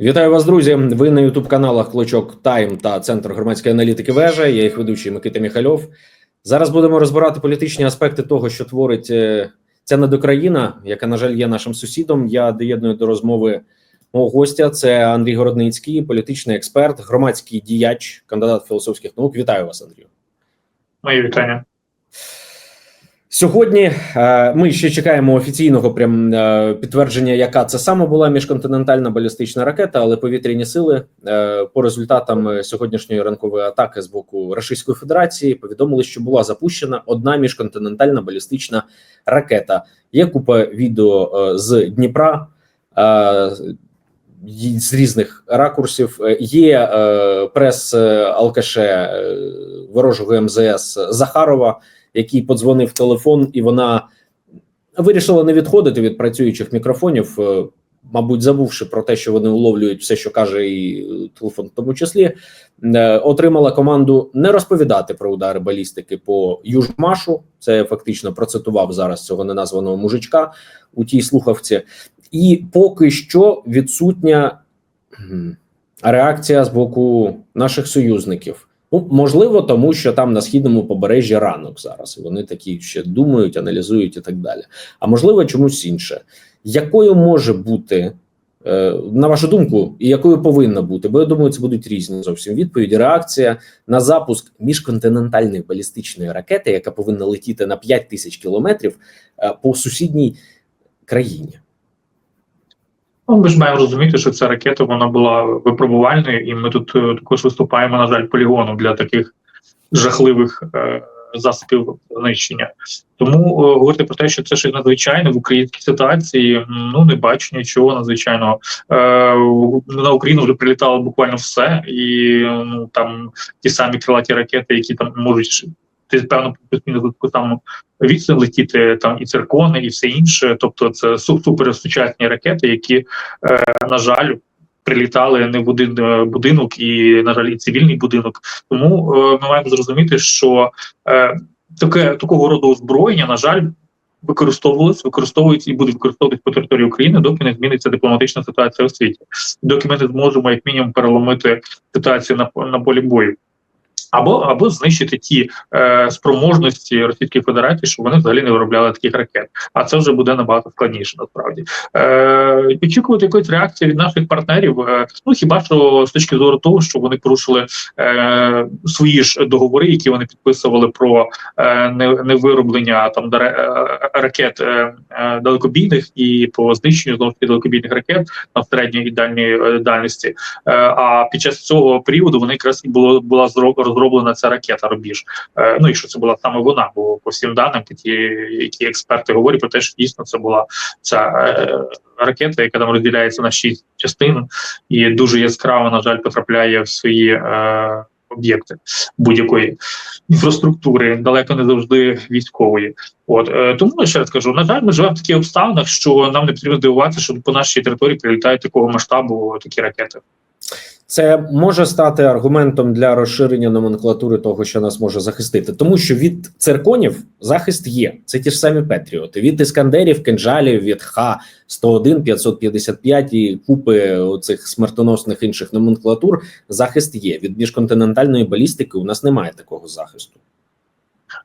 Вітаю вас, друзі. Ви на ютуб каналах Клочок Тайм та Центр громадської аналітики Вежа. Я їх ведучий Микита Міхальов. Зараз будемо розбирати політичні аспекти того, що творить е, ця недокраїна, яка, на жаль, є нашим сусідом. Я доєдную до розмови мого гостя. Це Андрій Городницький, політичний експерт, громадський діяч, кандидат філософських наук. Вітаю вас, Андрію. Мої вітання. Сьогодні е, ми ще чекаємо офіційного прям е, підтвердження, яка це саме була міжконтинентальна балістична ракета, але повітряні сили е, по результатам сьогоднішньої ранкової атаки з боку Російської Федерації повідомили, що була запущена одна міжконтинентальна балістична ракета. Є купа відео з Дніпра. З різних ракурсів є прес алкаше ворожого МЗС Захарова який подзвонив телефон, і вона вирішила не відходити від працюючих мікрофонів, е, мабуть, забувши про те, що вони уловлюють все, що каже і телефон, в тому числі е, отримала команду не розповідати про удари балістики по Южмашу. Це фактично процитував зараз цього неназваного мужичка у тій слухавці, і поки що відсутня реакція з боку наших союзників. Ну, можливо, тому що там на східному побережжі ранок зараз і вони такі ще думають, аналізують і так далі. А можливо, чомусь інше. Якою може бути, е, на вашу думку, і якою повинна бути? Бо я думаю, це будуть різні зовсім відповіді. Реакція на запуск міжконтинентальної балістичної ракети, яка повинна летіти на 5 тисяч кілометрів е, по сусідній країні. Ну, ми ж маємо розуміти, що ця ракета вона була випробувальною, і ми тут е, також виступаємо, на жаль, полігоном для таких жахливих е, засобів знищення. Тому е, говорити про те, що це щось надзвичайне в українській ситуації, ну не бачу нічого надзвичайного. Е, На Україну вже прилітало буквально все, і ну там ті самі крилаті ракети, які там можуть ти певно таку саму відстань летіти там і циркони, і все інше. Тобто, це супер сучасні ракети, які е, на жаль. Прилітали не в один е, будинок, і на жаль, і цивільний будинок. Тому е, ми маємо зрозуміти, що е, таке такого роду озброєння, на жаль, використовувалось, використовується і буде використовуватись по території України, доки не зміниться дипломатична ситуація у світі, доки ми не зможемо як мінімум переломити ситуацію на на полі бою або або знищити ті е, спроможності Російської Федерації, щоб вони взагалі не виробляли таких ракет. А це вже буде набагато складніше. Насправді Е, очікувати якоїсь реакції від наших партнерів. Е, ну хіба що з точки зору того, що вони порушили е, свої ж договори, які вони підписували про е, невироблення там е, ракет е, е, далекобійних і по знищенню знову далекобійних ракет на середньої і дальньої е, дальності. Е, а під час цього періоду вони якраз і було була зроблена розроблена ця ракета Рубіж. Е, ну і що це була саме вона, бо по всім даним такі, які експерти говорять про те, що дійсно це була ця е, ракета, яка там розділяється на шість частин, і дуже яскраво, на жаль, потрапляє в свої. Е, Об'єкти будь-якої інфраструктури далеко не завжди військової, от е, тому я ще раз кажу, на жаль, ми живемо в таких обставинах, що нам не потрібно дивуватися, що по нашій території прилітають такого масштабу такі ракети. Це може стати аргументом для розширення номенклатури того, що нас може захистити, тому що від цирконів захист є. Це ті ж самі Петріоти. Від іскандерів, кинджалів, від Х-101, 555 і купи цих смертоносних інших номенклатур захист є. Від міжконтинентальної балістики у нас немає такого захисту.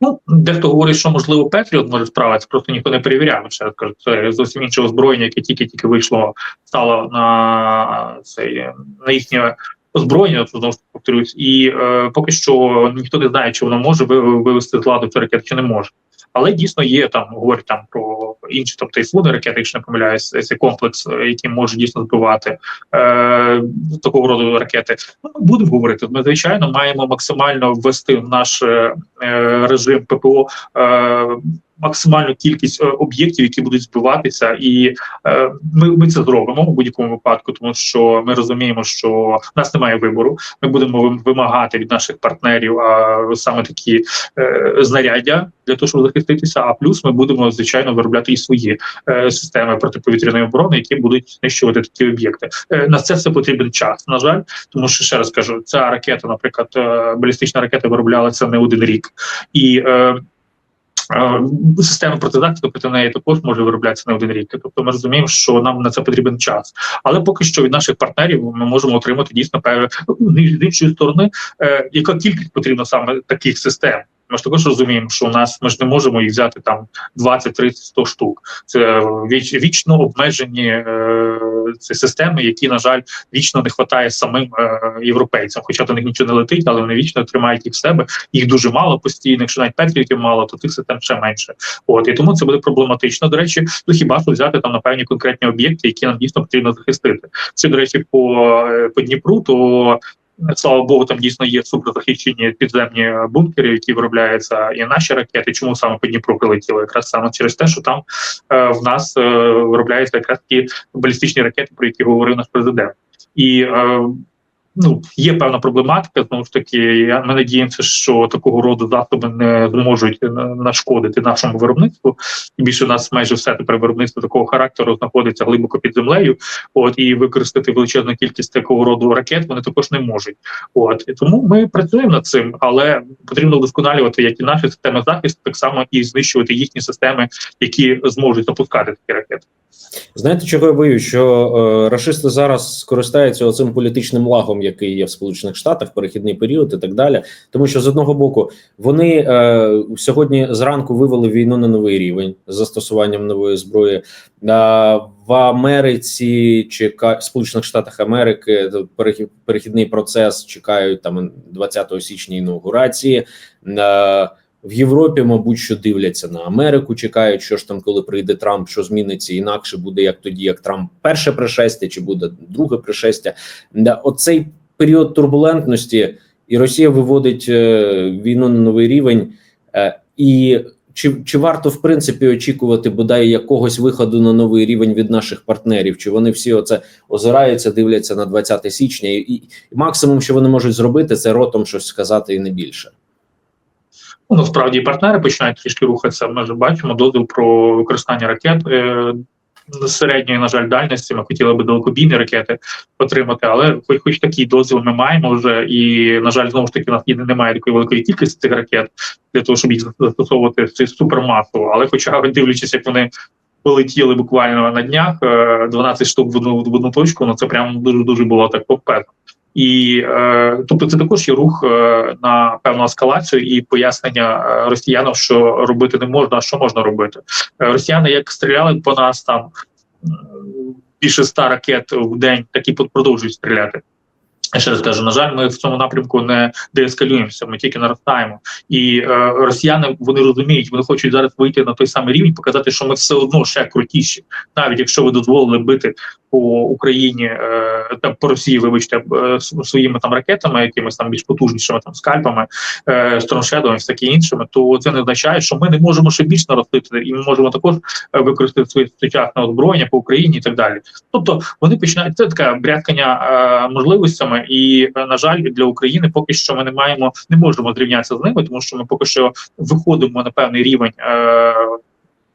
Ну, дехто говорить, що можливо Петріот може справитися, просто ніхто не перевіряв. Ще кажу, це зовсім інше озброєння, яке тільки-тільки вийшло, стало на цей на їхнє озброєння, знову ж повторюсь, і е, поки що ніхто не знає, чи воно може вивести з ладу цю ракету, чи не може. Але дійсно є там, говорять там про інші, тобто і своди ракети, якщо не помиляюсь, цей комплекс, е, який може дійсно збивати е, такого роду ракети. Ну, будемо говорити. Ми звичайно маємо максимально ввести в наш е, режим ППО. Е, максимальну кількість е, об'єктів, які будуть збиватися, і е, ми ми це зробимо у будь-якому випадку, тому що ми розуміємо, що в нас немає вибору. Ми будемо вимагати від наших партнерів а саме такі е, знаряддя для того, щоб захиститися. А плюс ми будемо звичайно виробляти і свої системи протиповітряної оборони, які будуть знищувати такі об'єкти. На це все потрібен час. На жаль, тому що ще раз кажу, ця ракета, наприклад, балістична ракета вироблялася не один рік і. Е, Система протизахисту проти неї також може вироблятися на один рік. Тобто ми розуміємо, що нам на це потрібен час. Але поки що від наших партнерів ми можемо отримати дійсно певне з іншої сторони, е, яка кількість потрібна саме таких систем. Ми ж також розуміємо, що у нас ми ж не можемо їх взяти там 20, 30, 100 штук. Це віч, вічно обмежені е, ці системи, які на жаль вічно не вистачає самим е, європейцям. Хоча до них нічого не летить, але вони вічно тримають їх в себе. Їх дуже мало постійно. Якщо навіть петріотів мало, то тих систем ще менше. От і тому це буде проблематично. До речі, ну хіба що взяти там на певні конкретні об'єкти, які нам дійсно потрібно захистити. Чи до речі, по, е, по Дніпру, то Слава Богу, там дійсно є суперзахищені підземні бункери, які виробляються і наші ракети. Чому саме по Дніпру прилетіло? Якраз саме через те, що там е, в нас е, виробляються якраз ті балістичні ракети, про які говорив наш президент, і е, ну є певна проблематика. Знову ж таки, я ми надіємося, що такого роду засоби не зможуть нашкодити нашому виробництву. І більше у нас майже все тепер виробництво такого характеру знаходиться глибоко під землею. От і використати величезну кількість такого роду ракет вони також не можуть. От і тому ми працюємо над цим, але потрібно вдосконалювати як і наші системи захисту, так само і знищувати їхні системи, які зможуть запускати такі ракети. Знаєте, чого я боюсь? Що е, рашисти зараз скористаються оцим політичним лагом, який є в Сполучених Штатах, перехідний період і так далі. Тому що з одного боку вони е, сьогодні зранку вивели війну на новий рівень з застосуванням нової зброї. Е, в Америці чи Сполучених Штатах Америки перехідний процес чекають там 20 січня інаугурації. Е, в Європі, мабуть, що дивляться на Америку, чекають, що ж там, коли прийде Трамп, що зміниться інакше буде як тоді, як Трамп перше пришестя, чи буде друге пришестя. Оцей період турбулентності, і Росія виводить е, війну на новий рівень. Е, і чи чи варто в принципі очікувати бодай якогось виходу на новий рівень від наших партнерів? Чи вони всі оце озираються, дивляться на 20 січня, і, і максимум, що вони можуть зробити, це ротом щось сказати і не більше. Ну, насправді партнери починають трішки рухатися. Ми вже бачимо дозвіл про використання ракет е, середньої, на жаль, дальності. Ми хотіли би далекобійні ракети отримати, але хоч, хоч такий дозвіл ми маємо вже, і на жаль, знову ж таки у нас немає такої великої кількості цих ракет для того, щоб їх застосовувати в супермасово. Але, хоча дивлячись, як вони. Полетіли буквально на днях 12 е, штук в одну в одну точку. Ну це прям дуже дуже було так попетно. І е, тобто, це також є рух е, на певну ескалацію і пояснення е, росіянам, що робити не можна, а що можна робити. Е, росіяни як стріляли по нас там більше ста ракет в день, так і продовжують стріляти. Я ще раз кажу, на жаль, ми в цьому напрямку не деескалюємося, ми тільки наростаємо. І е, росіяни вони розуміють, вони хочуть зараз вийти на той самий рівень, показати, що ми все одно ще крутіші, навіть якщо ви дозволили бити по Україні е, та по Росії, вибачте, е, своїми там ракетами, якимись там більш потужнішими там скальпами, е, строншедами, таке іншими, то це не означає, що ми не можемо ще більш наростити, і ми можемо також використати своє сучасне озброєння по Україні і так далі. Тобто вони починають це таке брядкання можливостями, і на жаль, для України поки що ми не маємо, не можемо зрівнятися з ними, тому що ми поки що виходимо на певний рівень.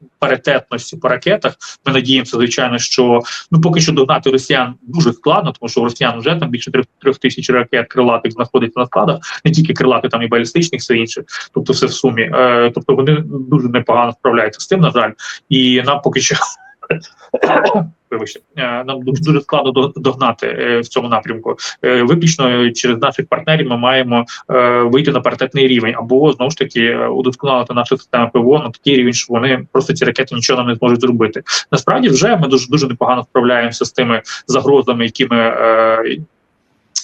Е, паритетності по ракетах. Ми надіємося, звичайно, що ну поки що догнати росіян дуже складно, тому що у росіян вже там більше трьох тисяч ракет крилатих знаходиться на складах, не тільки крилати, там і балістичних, все інше, тобто все в сумі. Е, Тобто вони дуже непогано справляються з тим, на жаль, і нам поки що. Вибачте, е, нам дуже складно догнати е, в цьому напрямку. Е, виключно через наших партнерів ми маємо вийти на паритетний рівень, або знову ж таки удосконалити нашу систему ПВО на такий рівень, що вони просто ці ракети нічого нам не зможуть зробити. Насправді, вже ми дуже дуже непогано справляємося з тими загрозами, які ми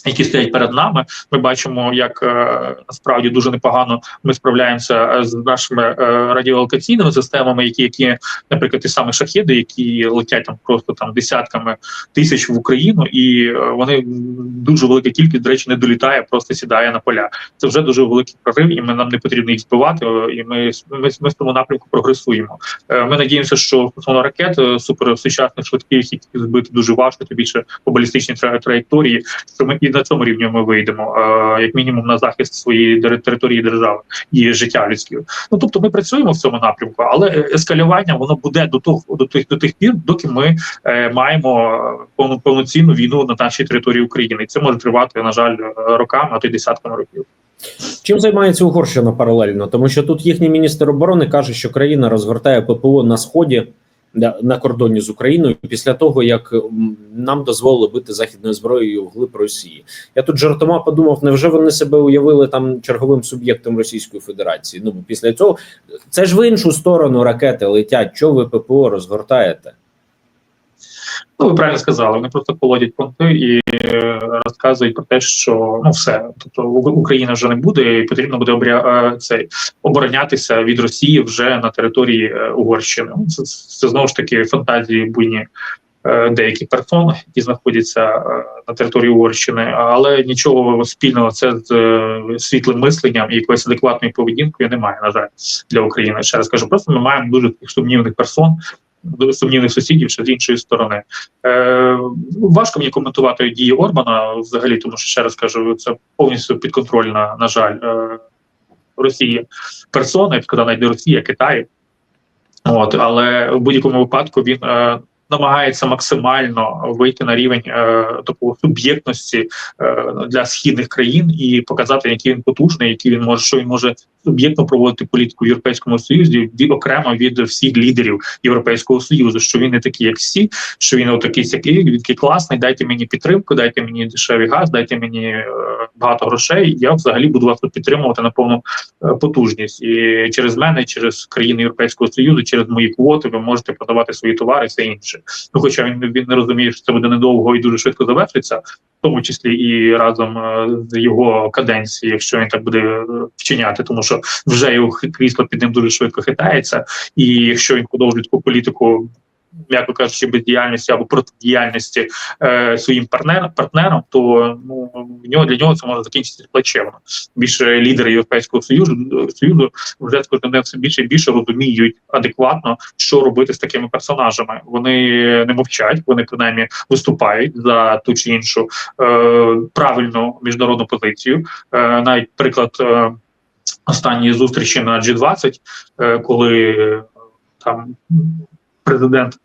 які стоять перед нами. Ми бачимо, як е, насправді дуже непогано ми справляємося з нашими е, радіолокаційними системами, які, які, наприклад, ті самі шахіди, які летять там просто там десятками тисяч в Україну, і е, вони дуже велика кількість до речі не долітає, просто сідає на поля. Це вже дуже великий прорив, і ми нам не потрібно їх збивати. І ми ми, ми в тому напрямку прогресуємо. Ми надіємося, що стосовно ракет суперсучасних швидких, які збити дуже важко, то більше по балістичній траєкторії, що ми і на цьому рівні ми вийдемо, е, як мінімум на захист своєї території держави і життя людське. Ну тобто, ми працюємо в цьому напрямку, але ескалювання воно буде до того до тих до тих пір, доки ми е, маємо повну повноцінну війну на нашій території України. І Це може тривати на жаль роками, а то й десятками років. Чим займається Угорщина паралельно? Тому що тут їхній міністр оборони каже, що країна розгортає ППО на сході на, кордоні з Україною після того, як нам дозволили бити західною зброєю вглиб Росії. Я тут жартома подумав, невже вони себе уявили там черговим суб'єктом Російської Федерації? Ну після цього це ж в іншу сторону ракети летять. Чого ви ППО розгортаєте? Ну, ви правильно сказали, вони просто колодять понти і е, розказують про те, що ну все, тобто Україна вже не буде, і потрібно буде обря... е, цей оборонятися від Росії вже на території е, Угорщини. Це, це знову ж таки фантазії буйні деяких персон, які знаходяться на території Угорщини, але нічого спільного це з світлим мисленням і якоюсь адекватною поведінкою немає, на жаль, для України. Ще раз кажу, просто ми маємо дуже сумнівних персон. Сумнівних сусідів ще з іншої сторони. Е, важко мені коментувати дії Орбана взагалі, тому що ще раз кажу, це повністю підконтрольна, на жаль, е, Росії персона, я б сказав, навіть не Росія, Китай. От, але в будь-якому випадку він е, намагається максимально вийти на рівень е, такої суб'єктності е, для східних країн і показати, який він потужний, який він може, що він може суб'єктно проводити політику в Європейському Союзі від окремо від всіх лідерів Європейського союзу, що він не такий, як всі, що він отакий сякий, він такий класний. Дайте мені підтримку, дайте мені дешевий газ, дайте мені е, багато грошей. Я взагалі буду вас тут підтримувати на повну е, потужність. І через мене, через країни Європейського союзу, через мої квоти, ви можете продавати свої товари, все інше. Ну, хоча він він не розуміє, що це буде недовго і дуже швидко завершиться, в тому числі і разом е, з його каденції, якщо він так буде е, вчиняти, тому що вже його крісло під ним дуже швидко хитається, і якщо він продовжує таку політику. М'яко кажучи, бездіяльності або протидіяльності е, своїм партнерам, партнерам, то ну в нього для нього це може закінчитися плачевно. Більше лідери Європейського союзу союзу вже з кожним все більше і більше розуміють адекватно, що робити з такими персонажами. Вони не мовчать, вони принаймні виступають за ту чи іншу е, правильну міжнародну позицію. Е, навіть приклад е, останньої зустрічі на G20, е, коли е, там президент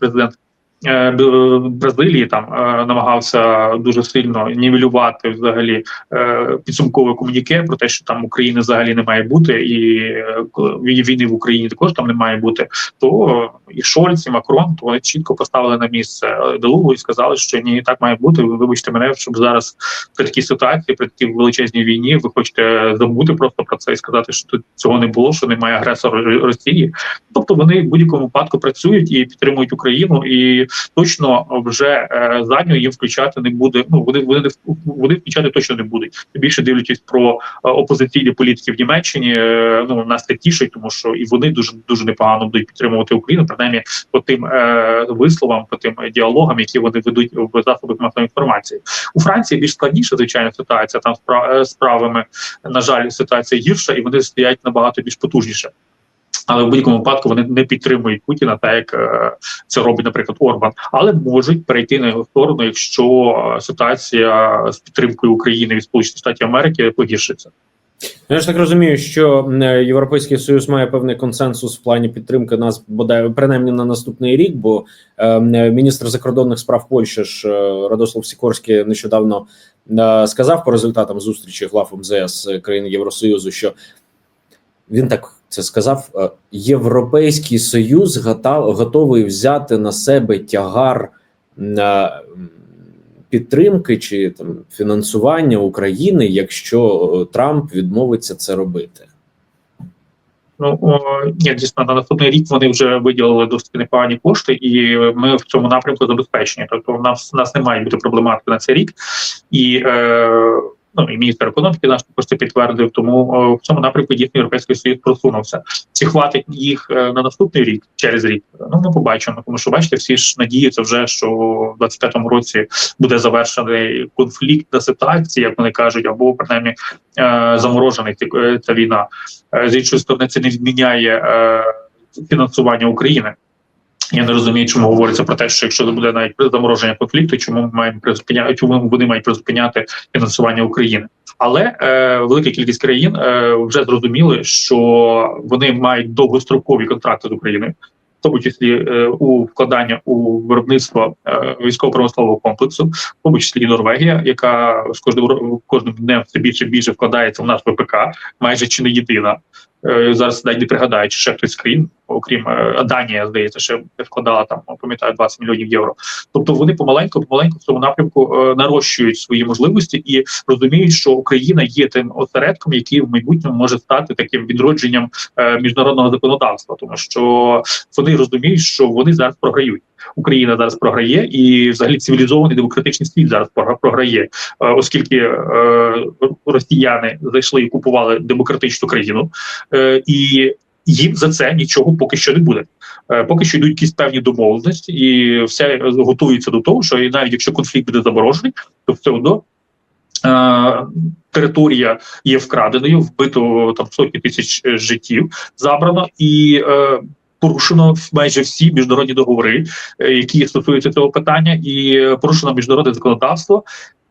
президент е, Б- Бразилії там е, намагався дуже сильно нівелювати взагалі е, підсумкове комуніке про те, що там України взагалі не має бути, і е, війни в Україні також там не має бути. То і Шольц, і Макрон то вони чітко поставили на місце е, Делугу і сказали, що ні, так має бути. Вибачте мене, щоб зараз при такій ситуації, при такій величезній війні, ви хочете забути просто про це і сказати, що тут цього не було, що немає агресора Росії. Тобто вони в будь-якому випадку працюють і підтримують Україну, і точно вже е, задню їм включати не буде. Ну вони вони вони включати точно не будуть. Більше дивлячись про е, опозиційні політики в Німеччині. е, ну нас це тішить, тому що і вони дуже дуже непогано будуть підтримувати Україну, принаймні по тим е, висловам, по тим діалогам, які вони ведуть в засобах масової інформації. У Франції більш складніша звичайно ситуація. Там з пра- е, з правами на жаль, ситуація гірша, і вони стоять набагато більш потужніше. Але в будь-якому випадку вони не підтримують Путіна, так як е, це робить, наприклад, Орбан, але можуть перейти на його сторону, якщо е, ситуація з підтримкою України від Сполучених Штатів Америки погіршиться. Ну, Я ж так розумію, що е, Європейський Союз має певний консенсус в плані підтримки нас, бодай принаймні на наступний рік. Бо е, міністр закордонних справ Польщі ж Радослав Сікорський нещодавно е, сказав по результатам зустрічі глав МЗС країн Євросоюзу, що він так це сказав: е, Європейський Союз готовий взяти на себе тягар підтримки чи там фінансування України, якщо е, Трамп відмовиться це робити. Ну о, ні, дійсно на наступний рік вони вже виділили досить непогані кошти, і ми в цьому напрямку забезпечені. Тобто, у нас у нас не має бути проблематики на цей рік, і е, ну і міністр економіки наш також це підтвердив. Тому е, в цьому напрямку дійсно європейський союз просунувся. Чи хватить їх е, на наступний рік через рік? Ну ми побачимо. Тому що бачите, всі ж надіються вже, що в 25-му році буде завершений конфліктна ситуація, як вони кажуть, або принаймні е, заморожений ця війна. З іншої сторони, це не зміняє фінансування України. Я не розумію, чому говориться про те, що якщо буде навіть замороження конфлікту, чому ми маємо призупиняти, чому вони мають призупиняти фінансування України. Але е, велика кількість країн е, вже зрозуміли, що вони мають довгострокові контракти з Україною. в тому числі е, у вкладання у виробництво е, військово-промислового комплексу, в тому числі і Норвегія, яка з кожним кожним днем все більше більше вкладається в наш ВПК, майже чи не єдина. Е, Зараз навіть не пригадаю, чи ще хтось країн, окрім е, Данія, здається, ще вкладала там, пам'ятаю, 20 мільйонів євро. Тобто вони помаленьку, помаленьку в цьому напрямку е, нарощують свої можливості і розуміють, що Україна є тим осередком, який в майбутньому може стати таким відродженням міжнародного законодавства, тому що вони розуміють, що вони зараз програють. Україна зараз програє, і взагалі цивілізований демократичний світ зараз програ- програє, е, оскільки е, росіяни зайшли і купували демократичну країну, е, і їм за це нічого поки що не буде. Поки що йдуть якісь певні домовленості, і все готується до того, що і навіть якщо конфлікт буде заморожений, то все одно. е, Територія є вкраденою, вбито там сотні тисяч життів забрано і е, порушено майже всі міжнародні договори, е, які стосуються цього питання, і е, порушено міжнародне законодавство.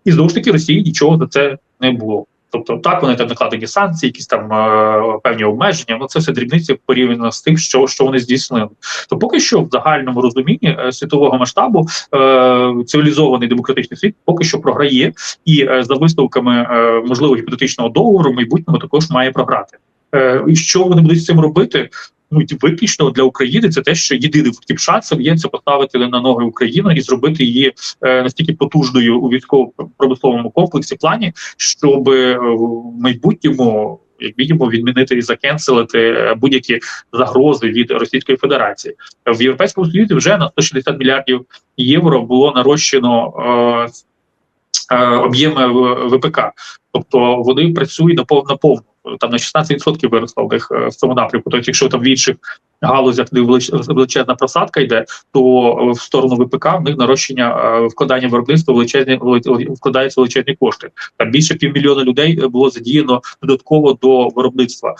І знову ж таки Росії нічого за це не було. Тобто, так вони там накладені санкції, якісь там е, певні обмеження. Ну це все дрібниці порівняно з тим, що, що вони здійснили. То поки що в загальному розумінні е, світового масштабу е, цивілізований демократичний світ поки що програє, і е, за висновками е, можливо гіпотетичного договору в майбутньому також має програти. Е, і що вони будуть з цим робити? Ну виключно для України це те, що єдиний таким шансом є це поставити на ноги Україну і зробити її е, настільки потужною у військово-промисловому комплексі плані, щоб е, в майбутньому. Як мінімум відмінити і закенселити е, будь-які загрози від Російської Федерації в Європейському Союзі вже на 160 мільярдів євро було нарощено е, е, об'єми ВПК, тобто вони працюють на повну. Там на 16% виросла в них е, в цьому напрямку. Тобто, якщо там в інших галузях де велич- величезна просадка йде, то е, в сторону ВПК в них нарощення е, вкладання в виробництво величезні вкладаються величезні кошти. Там більше півмільйона людей було задіяно додатково до виробництва.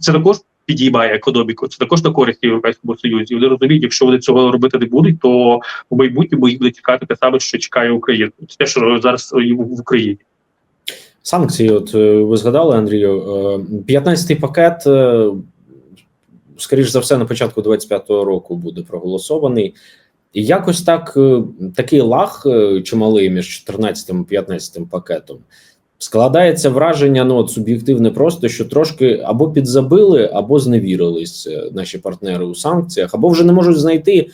Це також підіймає економіку. Це також на користь європейському союзі. Вони розуміють, якщо вони цього робити не будуть, то в майбутньому їх буде чекати те саме, що чекає Україна. Це те, що зараз в Україні. Санкції, от е, ви згадали, Андрію, е, 15-й пакет, е, скоріш за все, на початку 25-го року буде проголосований. І якось так е, такий лаг е, чималий між 14 і 15 пакетом. Складається враження, ну от суб'єктивне просто, що трошки або підзабили, або зневірились е, наші партнери у санкціях, або вже не можуть знайти е,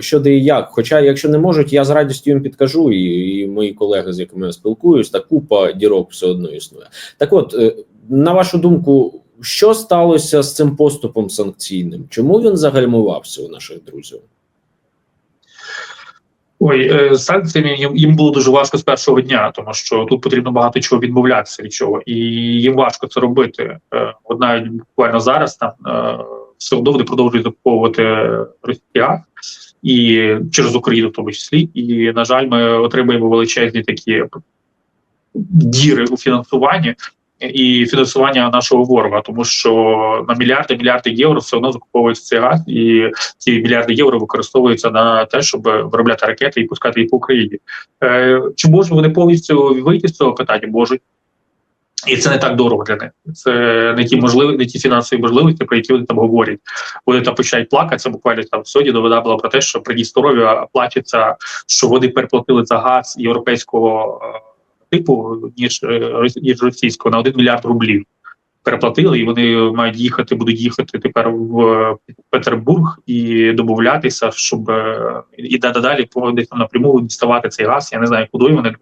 що де і як. Хоча, якщо не можуть, я з радістю їм підкажу, і, і мої колеги, з якими я спілкуюсь, та купа дірок все одно існує. Так, от е, на вашу думку, що сталося з цим поступом санкційним? Чому він загальмувався у наших друзів? Ой, е, санкціями їм, було дуже важко з першого дня, тому що тут потрібно багато чого відмовлятися від чого, і їм важко це робити. Е, От навіть буквально зараз там е, все одно вони продовжують закуповувати Росія і через Україну, в тому числі. І на жаль, ми отримуємо величезні такі діри у фінансуванні. І фінансування нашого ворога, тому що на мільярди мільярди євро все одно закуповується цей газ, і ці мільярди євро використовуються на те, щоб виробляти ракети і пускати їх по Україні. Е, чи можуть вони повністю вийти з цього питання? Можуть. І це не так дорого для них. Це не ті можливі, не ті фінансові можливості, про які вони там говорять. Вони там починають плакати. Це буквально там сьогодні новина була про те, що при Дністров'я плачеться, що вони переплатили за газ європейського е, типу, ніж, е, ніж російського на 1 мільярд рублів. Переплатили, і вони мають їхати, будуть їхати тепер в Петербург і домовлятися, щоб е, і далі десь там напряму діставати цей газ. Я не знаю, куди вони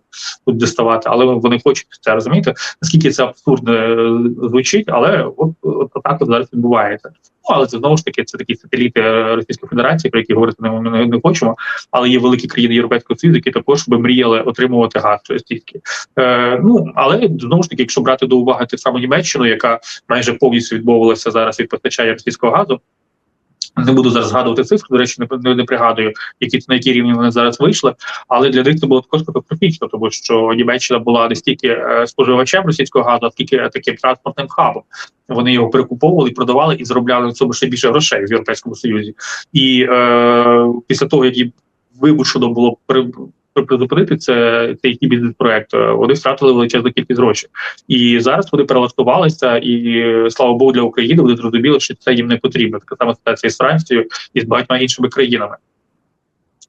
будуть діставати, але вони хочуть це розумієте. Наскільки це абсурдно е, звучить, але от, от так от зараз відбувається. Ну але це знову ж таки це такі сателіти е, Російської Федерації, про які говорити не, не, не хочемо. Але є великі країни Європейського Союзу, які також би мріяли отримувати газ. Е, ну але знову ж таки, якщо брати до уваги ту саму Німеччину, яка майже повністю відмовилася зараз від постачання російського газу. Не буду зараз згадувати цифри, до речі, не, не, не пригадую, які на які рівні вони зараз вийшли. Але для них це було також катастрофічно, тому що Німеччина була не стільки е, споживачем російського газу, а скільки таким транспортним хабом. Вони його перекуповували, продавали і заробляли на цьому ще більше грошей в Європейському Союзі. І е, після того, як їм вимушено було призупинити це цей їхній бізнес-проект, е, вони втратили величезну кількість грошей. І зараз вони перелаштувалися, і слава Богу, для України вони зрозуміли, що це їм не потрібно. Така сама ситуація з Францією і з багатьма іншими країнами.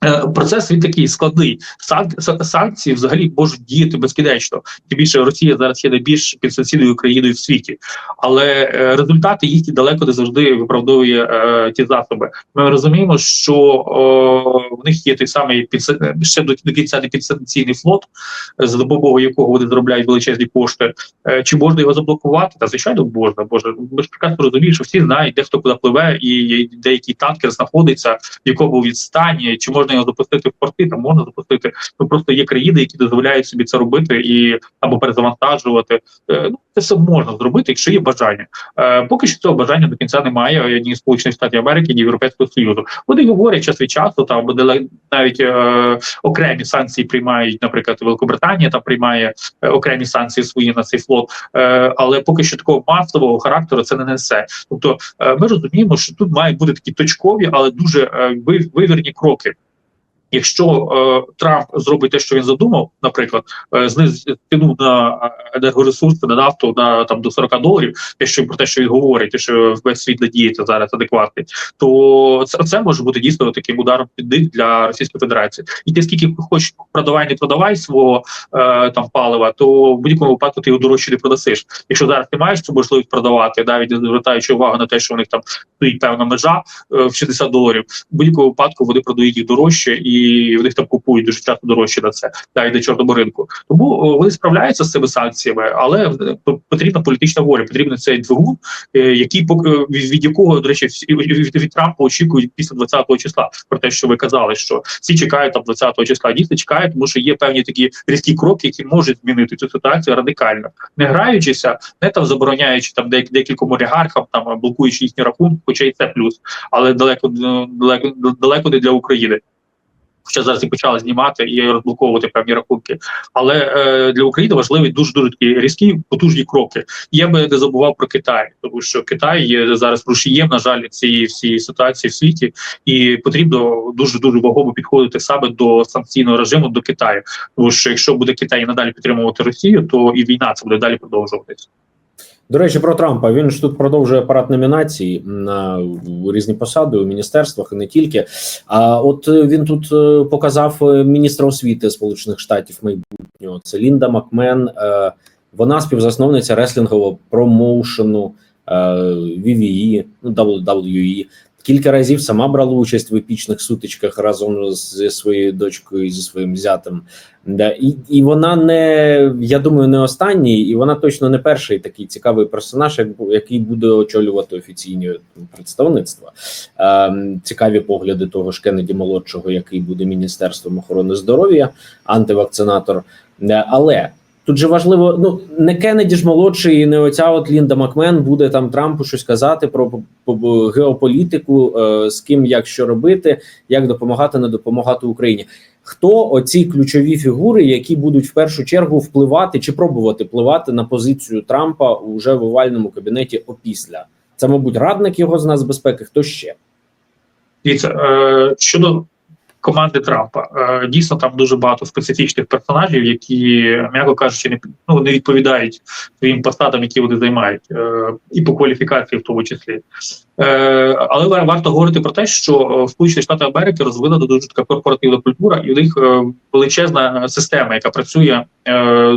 Е, Процес він такий складний. Сан- Санкції взагалі можуть діяти безкінечно. Тим більше Росія зараз є найбільш підсанкційною країною в світі, але е, результати їхні далеко не завжди виправдовує е, ті засоби. Ми розуміємо, що е, в них є той самий підса- ще до, до кінця не підсанкційний флот, е, за допомогою якого вони заробляють величезні кошти. Е, чи можна його заблокувати? Та звичайно можна. Боже, ми ж прекрасно розуміємо, що всі знають, де хто куди пливе, і деякий танкер знаходиться, в якому він стані, чи можна його запустити в порти, там можна запустити. Ну просто є країни, які дозволяють собі це робити і або перезавантажувати. Е, Ну це все можна зробити, якщо є бажання. Е, поки що цього бажання до кінця немає ні Сполучених Штатів Америки, ні Європейського Союзу. Вони говорять час від часу, там буде навіть е, окремі санкції приймають, наприклад, Великобританія там приймає окремі санкції свої на цей флот, але поки що такого масового характеру це не несе. Тобто, ми розуміємо, що тут мають бути такі точкові, але дуже е, вивірні кроки. Якщо е, Трамп зробить те, що він задумав, наприклад, е, знизить ціну на енергоресурси на нафту на там до 40 доларів, те, що про те, що він говорить, те, що весь світ надіється зараз адекватний, то це, це може бути дійсно таким ударом під дих для Російської Федерації. І ти скільки хочеш продавай, не продавай свого е, там палива, то в будь-якому випадку ти його дорожче не продасиш. Якщо зараз ти маєш цю можливість продавати, навіть не звертаючи увагу на те, що у них там стоїть певна межа е, в 60 доларів, в будь-якому випадку вони продають їх дорожче і в них там купують дуже часто дорожче на це, та й на чорному ринку. Тому вони справляються з цими санкціями, але е, потрібна політична воля, потрібен цей двигун, е, який від, якого, до речі, від, Трампа очікують після 20-го числа. Про те, що ви казали, що всі чекають там 20-го числа. Дійсно чекають, тому що є певні такі різкі кроки, які можуть змінити цю ситуацію радикально, не граючися, не там забороняючи там дек- декільком олігархам, там блокуючи їхні рахунки, хоча і це плюс, але далеко далеко далеко не для України. Хоча зараз і почали знімати і розблоковувати певні рахунки, але е, для України важливі дуже дуже такі різкі потужні кроки. Я би не забував про Китай, тому що Китай є зараз рушієм, на жаль, цієї всієї ситуації в світі, і потрібно дуже дуже вагомо підходити саме до санкційного режиму до Китаю. Тому що якщо буде Китай надалі підтримувати Росію, то і війна це буде далі продовжуватися. До речі, про Трампа він ж тут продовжує парад номінацій на різні посади у міністерствах і не тільки. А от е, він тут е, показав е, міністра освіти Сполучених Штатів майбутнього. Це Лінда Макмен. Вона співзасновниця реслінгового промоушену VVE, ну WWE. Кілька разів сама брала участь в епічних сутичках разом зі своєю дочкою і зі своїм зятем. Да, і, і вона не, я думаю, не останній, і вона точно не перший такий цікавий персонаж, як- який буде очолювати офіційні представництва. Ем, цікаві погляди того ж Кеннеді молодшого, який буде міністерством охорони здоров'я, антивакцинатор. Е, Але тут же важливо, ну не Кеннеді ж молодший, і не оця от Лінда Макмен буде там Трампу щось казати про по- по- геополітику, е, з ким як що робити, як допомагати, не допомагати Україні. Хто оці ключові фігури, які будуть в першу чергу впливати чи пробувати впливати на позицію Трампа уже в овальному кабінеті опісля? Це, мабуть, радник його з нацбезпеки. Хто ще? Дивіться, е, щодо команди Трампа, е, дійсно там дуже багато специфічних персонажів, які, м'яко кажучи, не ну, не відповідають своїм посадам, які вони займають, е, і по кваліфікації, в тому числі. Е, але варто говорити про те, що Сполучені Штати Америки розвинена дуже така корпоративна культура, і у них величезна система, яка працює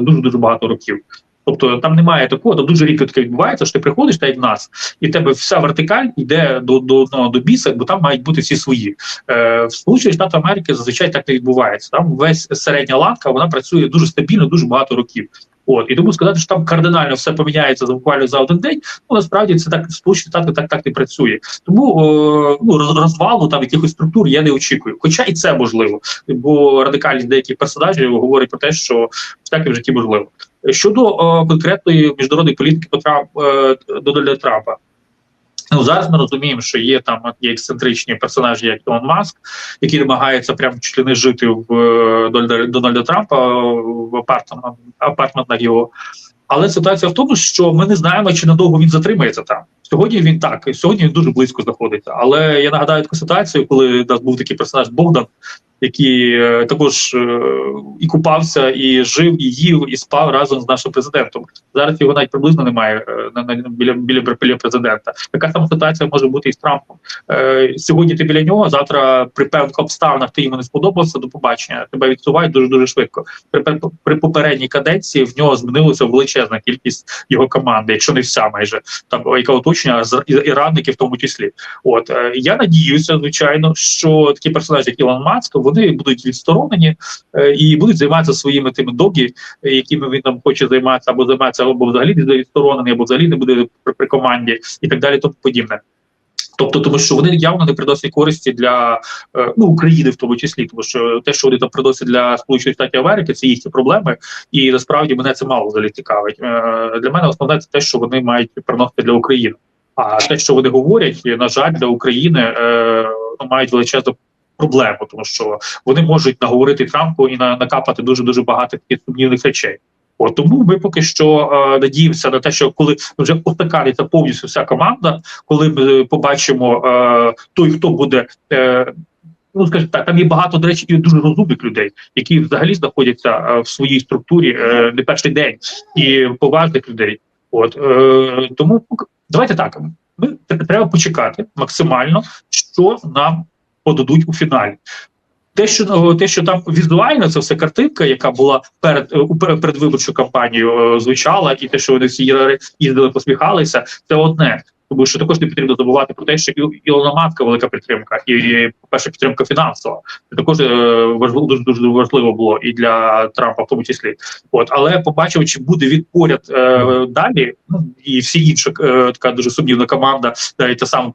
дуже дуже багато років. Тобто там немає такого, там дуже рідко таке відбувається, що ти приходиш, так як в нас, і в тебе вся вертикаль йде до до одного до біса, бо там мають бути всі свої. Е, в Сполучених Штатах Америки зазвичай так не відбувається. Там весь середня ланка вона працює дуже стабільно, дуже багато років. От і тому сказати, що там кардинально все поміняється за буквально за один день. Ну насправді це так сполучені штати так, так не працює. Тому о, ну роз- розвалу там якихось структур я не очікую. Хоча і це можливо, бо радикальність деяких персонажів говорить про те, що всяке в житті можливо. Щодо о, конкретної міжнародної політики Петра е, Дональда Трампа. Ну зараз ми розуміємо, що є там є ексцентричні персонажі, як Ілон Маск, які намагаються прямо чуть не жити в е, Дональда, Дональда Трампа в апартаментах, його. Але ситуація в тому, що ми не знаємо, чи надовго він затримається там. Сьогодні він так, сьогодні він дуже близько знаходиться. Але я нагадаю таку ситуацію, коли у нас був такий персонаж Богдан, який е, також е, і купався, і жив, і їв, і спав разом з нашим президентом. Зараз його навіть приблизно немає е, на, на біля біля, біля президента. Така сама ситуація може бути і з Трампом. Сьогодні ти біля нього, завтра при певних обставинах ти йому не сподобався. До побачення тебе відсувають дуже дуже швидко. При, при, попередній каденції в нього змінилася величезна кількість його команди, якщо не вся майже там яка оточення з і, радники в тому числі. От я надіюся, звичайно, що такі персонажі, як Ілон Маск, вони будуть відсторонені е, і будуть займатися своїми тими догі, якими він там хоче займатися, або займатися, або взагалі буде відсторонений, або взагалі не буде при, команді, і так далі, тому подібне. Тобто, тому що вони явно не приносять користі для е, ну України, в тому числі, тому що те, що вони там приносять для Сполучених Штатів Америки, це їхні проблеми, і насправді мене це мало взагалі цікавить. Е, Для мене основне це те, що вони мають приносити для України. А те, що вони говорять, на жаль, для України ну, мають величезну проблему, тому що вони можуть наговорити Трампу і на, накапати дуже дуже багато таких сумнівних речей. От тому ми поки що е, надіємося на те, що коли вже отакається повністю вся команда, коли ми побачимо е, той, хто буде. Е, Ну, скажімо так, там є багато, до речі, і дуже розумних людей, які взагалі знаходяться е, в своїй структурі е, не перший день, і поважних людей. От е, тому давайте так. Ми тр- треба почекати максимально, що нам подадуть у фіналі. Те, що те, що там візуально, це все картинка, яка була перед е, у передвиборчу кампанію е, звучала, і те, що вони всі їздили- посміхалися, це одне. Тому що також не потрібно забувати про те, що Ілона Маска велика підтримка, і, по-перше, підтримка фінансова. Це також е, важливо дуже дуже важливо було і для Трампа, в тому числі. От, але побачив, чи буде він поряд е, далі, ну і всі інші е, така дуже сумнівна команда, навіть та сама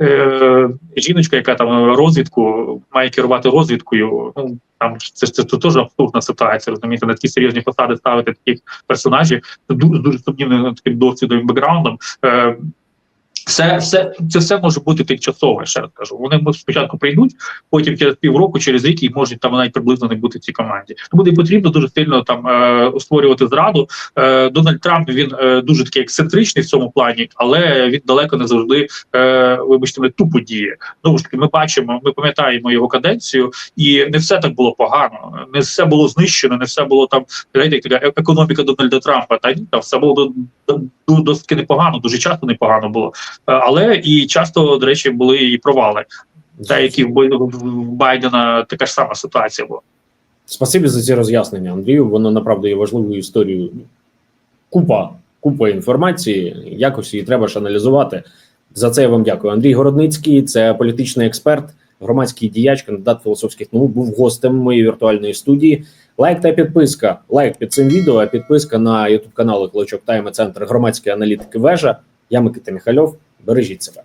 е, жіночка, яка там розвідку має керувати розвідкою. Ну там це, це, це теж абсурдна ситуація. Розумієте, на такі серйозні посади ставити таких персонажів це дуже дуже сумнівним таким досвідом бекграундом. Е, все, все, це все може бути тимчасове, ще раз кажу. Вони спочатку прийдуть, потім через півроку, через рік і можуть там навіть приблизно не бути в цій команді. Тому не потрібно дуже сильно там е, створювати зраду. Е, Дональд Трамп він е, дуже такий ексцентричний в цьому плані, але він далеко не завжди, е, вибачте, мене, тупо діє. Знову ж таки, ми бачимо, ми пам'ятаємо його каденцію, і не все так було погано, не все було знищено, не все було там знаєте, така економіка Дональда Трампа. Та ні, там все було до- до- до- досить непогано, дуже часто непогано було. Е, але і часто, до речі, були і провали. Деякі в Байдена така ж сама ситуація була. Спасибі за ці роз'яснення, Андрію. Воно направду є важливою історією. Купа, купа інформації. Якось її треба ж аналізувати. За це я вам дякую. Андрій Городницький, це політичний експерт, громадський діяч, кандидат філософських наук, був гостем моєї віртуальної студії. Лайк та підписка. Лайк під цим відео, а підписка на ютуб канали Клочок Тайм Центр громадської аналітики Вежа. Я Микита Міхальов. Бережіть себе.